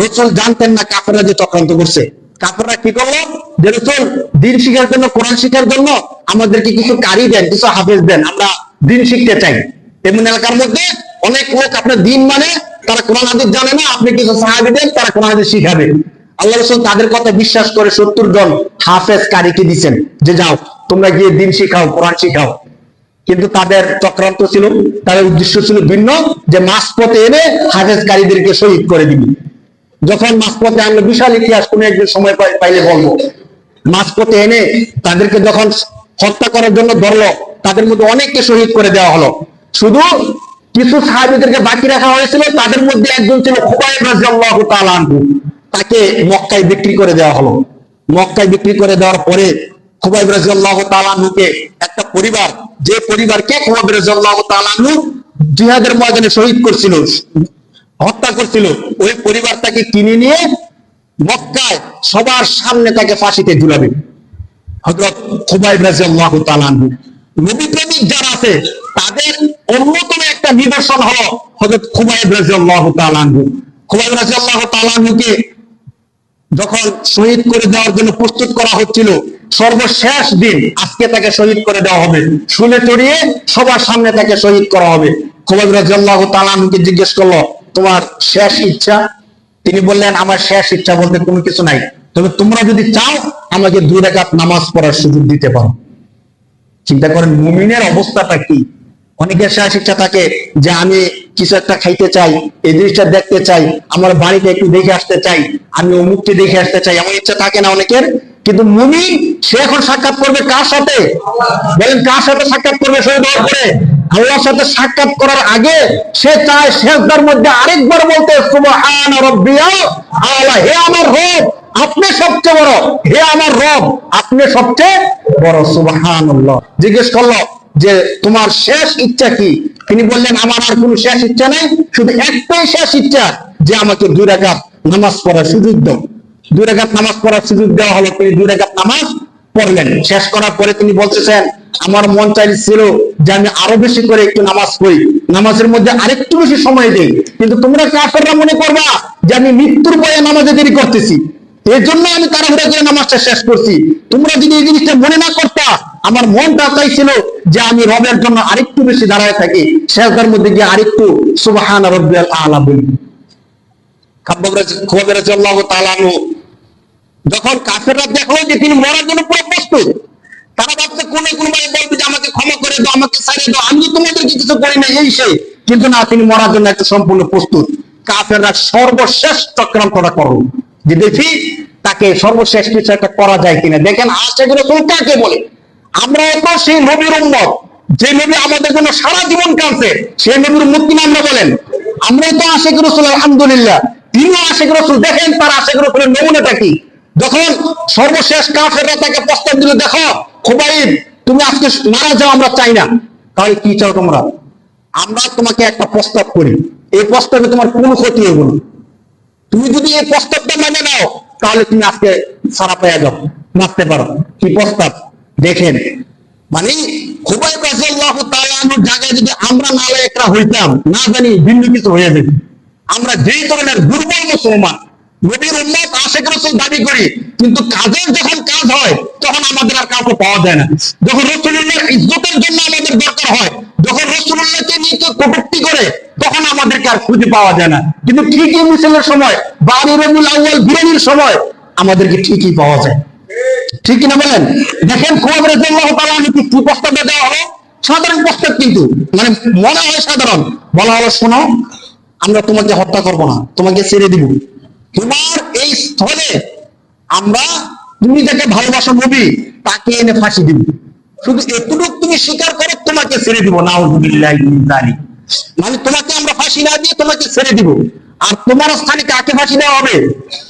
রসুল জানতেন না কাফেররা যে চক্রান্ত করছে। কাফেররা কি করল? যে রসুল, দিন শিখার জন্য, কোরআন শিখার জন্য আমাদেরকে কিছু কারি দেন, কিছু হাফেজ দেন, আমরা দিন শিখতে চাই। তেমন এলাকার মধ্যে অনেক লোক আপনার দিন মানে তারা কোরআন হাদিস জানে না, আপনি কিছু সাহাবি দেন, তারা কোরআন হাদিস শিখাবে। আল্লাহ রসুল তাদের কথা বিশ্বাস করে সত্তর জন হাফেজ কারিকে দিচ্ছেন যে যাও, তোমরা গিয়ে দিন শিখাও, কোরআন শিখাও। কিন্তু তাদের চক্রান্ত ছিল, তাদের উদ্দেশ্য ছিল ভিন্ন, যে মাঝপথে এনে হাফেজকারীদেরকে শহীদ করে দিবি। যখন মাঝপথে আমরা বিশাল ইতিহাস কোনো একদিন সময় পাই- পাইলে বলব। মাঝপথে এনে তাদেরকে যখন হত্যা করার জন্য ধরলো, তাদের মধ্যে অনেককে শহীদ করে দেওয়া হলো। শুধু কিছু সাহাবিদেরকে বাকি রাখা হয়েছিল, তাদের মধ্যে একজন ছিল খুবাইব তাকে মক্কায় বিক্রি করে দেওয়া হলো। মক্কায় বিক্রি করে দেওয়ার পরে খুবাইব রাদিয়াল্লাহু তাআলা একটা পরিবার, যে পরিবারকে খুবাইব রাদিয়াল্লাহু তাআলা জিহাদের ময়দানে শহীদ করছিল হত্যা করছিল। ওই পরিবার তাকে কিনে নিয়ে মক্কায় সবার সামনে তাকে ফাঁসিতে ঝুলাবে। হযরত খুবাইব রাদিয়াল্লাহু তাআলা নবী প্রেমিক যারা আছে, তাদের অন্যতম একটা নিদর্শন হলো হযরত খুবাইব রাদিয়াল্লাহু যখন শহীদ করে জন্য প্রস্তুত করা হচ্ছিল, সর্বশেষ দিন আজকে তাকে শহীদ করে দেওয়া হবে। শুনে চড়িয়ে সবার সামনে তাকে শহীদ করা হবে। খুবাইব রাদিয়াল্লাহু তাআলা আনহুকে জিজ্ঞেস করল তোমার শেষ ইচ্ছা। তিনি বললেন, আমার শেষ ইচ্ছা বলতে কোনো কিছু নাই। তবে তোমরা যদি চাও আমাকে দুই রেখাত নামাজ পড়ার সুযোগ দিতে পারো চিন্তা করেন, মুমিনের অবস্থাটা কি? অনেকের শেষ ইচ্ছা থাকে যে, আমি কিছু একটা খাইতে চাই, এই জিনিসটা দেখতে চাই, আমার বাড়িতে একটু দেখে আসতে চাই, আমি অমুকটি দেখে আসতে চাই, এমন ইচ্ছা থাকে না অনেকের। কিন্তু মুমিন, সে এখন সাক্ষাৎ করবে কার সাথে? বলেন, কার সাথে সাক্ষাৎ করবে শহীদ হওয়ার পরে? আল্লাহর সাথে সাক্ষাৎ করার আগে সে চায় শেষদার মধ্যে আরেকবার বলতে, সুবহান রব্বিয়াল আলা, হে আমার রব, আপনি সবচেয়ে বড়, হে আমার রব, আপনি সবচেয়ে বড়, সুবহানাল্লাহ। জিজ্ঞেস করল যে, তোমার শেষ ইচ্ছা কি? তিনি বললেন, আমার আর কোনো শেষ ইচ্ছা নেই, শুধু একটাই শেষ ইচ্ছা যে আমাকে দুই রাকাত নামাজ পড়ার সুযোগ দাও। দুই রাকাত নামাজ পড়ার সুযোগ দেওয়া হলো, তিনি দুই রাকাত নামাজ পড়লেন। শেষ করার পরে তিনি বলতেছেন, আমার মন চাইছিল যে আমি আরও বেশি করে একটু নামাজ পড়ি। নামাজের মধ্যে আরেকটু বেশি সময় দেই। কিন্তু তোমরা কাফেররা মনে করবা যে আমি মৃত্যুর বয়ে নামাজে দেরি করতেছি। এর জন্য আমি তাড়াহুড়া করে নামাজটা শেষ করছি। তোমরা যদি এই জিনিসটা মনে না করতা, আমার মনটা চাইছিল যে আমি রবের জন্য আরেকটু বেশি দাঁড়ায় থাকি, শেষদার মধ্যে গিয়ে আরেকটু সুবহান আলা বলি। যখন কাফেররা দেখল যে তিনি মরার জন্য পুরো প্রস্তুত, তারা ভাবছে, কোন কোন ভাই বলবে যে আমাকে ক্ষমা করে দাও, আমাকে ছাড়িয়ে দাও আমি তোমাদেরকে কিছু করি না এই সেই। কিন্তু না, তিনি মরার জন্য একটা সম্পূর্ণ প্রস্তুত। কাফেররা সর্বশেষ চক্রান্তটা করো যে দেখি, তাকে সর্বশেষ কিছু একটা করা যায় কিনা। দেখেন আশেগুলো কোন কাকে বলে? আমরা তো সেই নবীর উম্মত, যে নবী আমাদের জন্য সারা জীবন কাঁদছে, সেই নবীর মুক্তি আমরা বলেন, আমরাই তো আশেখ রসুল, আলহামদুলিল্লাহ। তিনিও আশেখ রসুল, দেখেন তার আশেখ রসুলের নমুনাটা কি? যখন সর্বশেষ কাফেররা তাকে প্রস্তাব দিল, দেখো, খুবাইব, তুমি আজকে মারা যাও, আমরা চাই না। তাহলে কি চাও তোমরা? আমরা তোমাকে একটা প্রস্তাব করি। এই প্রস্তাবে তোমার কোনো ক্ষতি হবে তুমি যদি এই প্রস্তাবটা মেনে নাও, তাহলে তুমি আজকে সারা পেয়ে যাও। নাচতে পারো। কি প্রস্তাব? দেখেন মানে খুবাইব রাদিয়াল্লাহু তাআলা জায়গায় যদি আমরা নালায়েকরা হইতাম, না জানি ভিন্ন কিছু হয়ে যেত। আমরা যেই ধরনের দুর্বল মুসলমান, নবীর উম্মত আশেক রসুল দাবি করি, কিন্তু কাজের যখন কাজ হয়, তখন আমাদের আর কাউকে পাওয়া যায় না। যখন রসুল্লাহর ইজ্জতের জন্য আমাদের দরকার হয়, যখন রসুল্লাহকে নিয়ে কেউ কটূক্তি করে, তখন আমাদেরকে আর খুঁজে পাওয়া যায় না। কিন্তু ঠিকই মিছিলের সময় বা রবিউল আউয়াল বিরোধীর সময়, আমাদেরকে ঠিকই পাওয়া যায়। ঠিক কিনা বলেন? দেখেন কি প্রস্তাবটা দেওয়া হলো সাধারণ প্রস্তাব কিন্তু। মানে মনে হয় সাধারণ। বলা হলো, শোনো, আমরা তোমাকে হত্যা করব না, তোমাকে ছেড়ে দিব। তোমার এই স্থলে আমরা তুমি যাকে ভালোবাসো নবী, তাকে এনে ফাঁসি দিব। শুধু এতটুকু তুমি স্বীকার করো, তোমাকে ছেড়ে দিব। যালিক। মানে তোমাকে আমরা ফাঁসি না দিয়ে তোমাকে ছেড়ে দিব। আর তোমার স্থানে কাকে ফাঁসি দেওয়া হবে?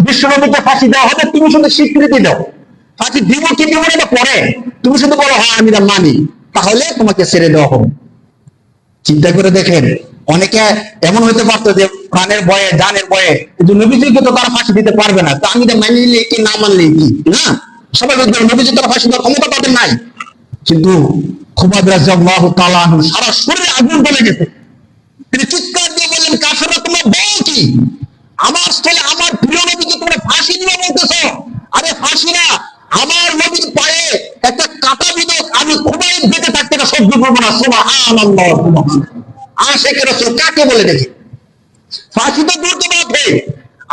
বিশ্বনবীকে ফাঁসি দেওয়া হবে, তুমি শুধু স্বীকৃতি দাও। ফাঁসি দিব কি দিব এটা পরে তুমি শুধু বলো হ্যাঁ আমি এটা মানি তাহলে তোমাকে ছেড়ে দেওয়া হবে। চিন্তা করে দেখেন, অনেকে এমন হতে পারতো যে প্রাণের ভয়ে জানের ভয়ে, কিন্তু নবীজিকে তো তারা ফাঁসি দিতে পারবে না। তো আমি এটা মানি নিলে কি না মানলে কি? না? সবাই বলতে নবীজি তারা ফাঁসি দেওয়ার ক্ষমতা তাদের নাই। কিন্তু খুবাব রাজাল্লাহ তাআলা সারা শরীরে আগুন জ্বলে গেছে। তিনি চিৎকার দিয়ে বললেন, কাফেররা, তোমার বউ কি? আমার স্থলে আমার প্রিয় নবীকে তোমরা ফাঁসি দিবে বলতেছো? আরে, ফাঁসি না। আমার নবীর পায়ে একটা কাটা বিদক আমি খুবই বেঁচে থাকতে সহ্য করব না। সুবহানাল্লাহ আশেকের রাসূল কাকে বলে দেখি? ফাঁসি তো দূর তোমার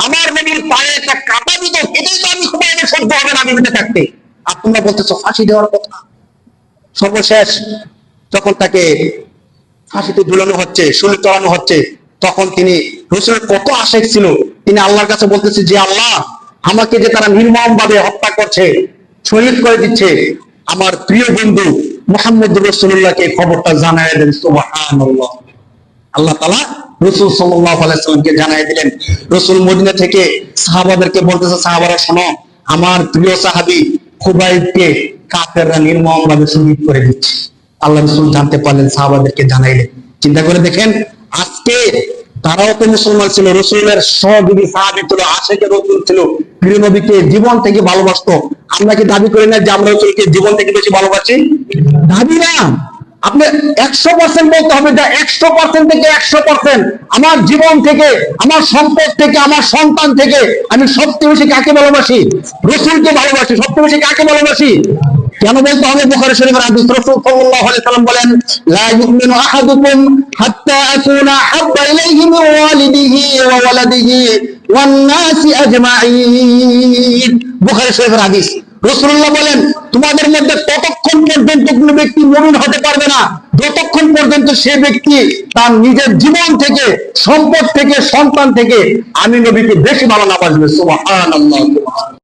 আমার নবীর পায়ে একটা কাটা বিদক, এটাই তো আমি খুবই সহ্য হবে না আমি বেঁচে থাকতে। আর তোমরা বলতেছো, ফাঁসি দেওয়ার কথা? সর্বশেষ, যখন তাকে ফাঁসিতে ঝুলানো হচ্ছে, শরীর চড়ানো হচ্ছে, তখন তিনি রসুলের কত আশেক ছিল? তিনি আল্লাহর কাছে বলতেছে, যে আল্লাহ আমাকে যে তারা নির্মম ভাবে হত্যা করছে, শহীদ করে দিচ্ছে, আমার প্রিয় বন্ধু মোহাম্মদ রসুল্লাহকে খবরটা জানাই দেন আল্লাহ তালা রসুল সাল্লাহ জানাই দিলেন, রসুল মদিনা থেকে সাহাবাদেরকে বলতেছে, সাহাবারা, শোনো, আমার প্রিয় সাহাবি খুবাইবকে কাফেররা নির্মম ভাবে শহীদ করে দিচ্ছে। আল্লাহ রসুল জানতে পারলেন, সাহাবাদেরকে জানাইলেন। চিন্তা করে দেখেন, আজকে তারাও তো মুসলমান ছিল, রসুলের সহযোগী সাহাবি ছিল আশেকে রসুল ছিল। প্রিয় নবীকে জীবন থেকে ভালোবাসতো। আমরা কি দাবি করি না যে আমরা রসুলকে জীবন থেকে বেশি ভালোবাসি? দাবি না। আপনি একশো পার্সেন্ট বলতে হবে যে একশো পার্সেন্ট থেকে একশো পার্সেন্ট আমার জীবন থেকে, আমার সম্পদ থেকে, আমার সন্তান থেকে আমি সবচেয়ে বেশি কাকে ভালোবাসি? রসুলকে ভালোবাসি। সবচেয়ে বেশি কাকে ভালোবাসি? কেন বলতে? হবে বুখারী শরীফের হাদিস রাসূল সাল্লাল্লাহু আলাইহি সাল্লাম বলেন, লা ইউমিনু আহাদুকুম হাত্তা আকুনা হাব্বা ইলাইহি মিন ওয়ালিদিহি ওয়া ওয়ালাদিহি ওয়ান নাসি আজমাইন বুখারী শরীফের হাদিস। রসুল্লাহ বলেন, তোমাদের মধ্যে ততক্ষণ পর্যন্ত কোনো ব্যক্তি মমিন হতে পারবে না। যতক্ষণ পর্যন্ত সে ব্যক্তি তার নিজের জীবন থেকে, সম্পদ থেকে, সন্তান থেকে, আমি নবীকে বেশি ভালো না বাসবে। সুবহানাল্লাহ।